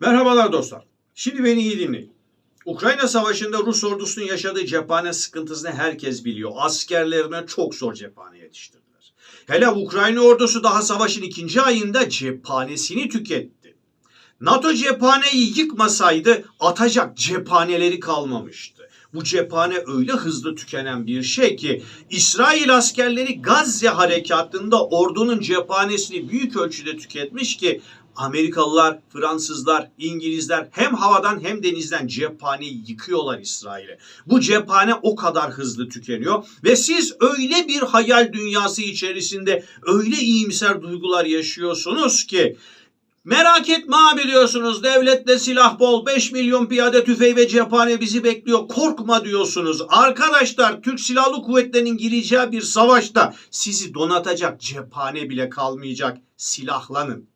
Merhabalar dostlar. Şimdi beni iyi dinleyin. Ukrayna Savaşı'nda Rus ordusunun yaşadığı cephane sıkıntısını herkes biliyor. Askerlerine çok zor cephane yetiştirdiler. Hele Ukrayna ordusu daha savaşın ikinci ayında cephanesini tüketti. NATO cephaneyi yıkmasaydı atacak cephaneleri kalmamıştı. Bu cephane öyle hızlı tükenen bir şey ki İsrail askerleri Gazze harekatında ordunun cephanesini büyük ölçüde tüketmiş ki Amerikalılar, Fransızlar, İngilizler hem havadan hem denizden cephaneyi yıkıyorlar İsrail'e. Bu cephane o kadar hızlı tükeniyor ve siz öyle bir hayal dünyası içerisinde öyle iyimser duygular yaşıyorsunuz ki Merak etme abi diyorsunuz. Devlette silah bol. 5 milyon piyade tüfeği ve cephane bizi bekliyor. Korkma diyorsunuz. Arkadaşlar Türk Silahlı Kuvvetleri'nin gireceği bir savaşta sizi donatacak cephane bile kalmayacak. Silahlanın.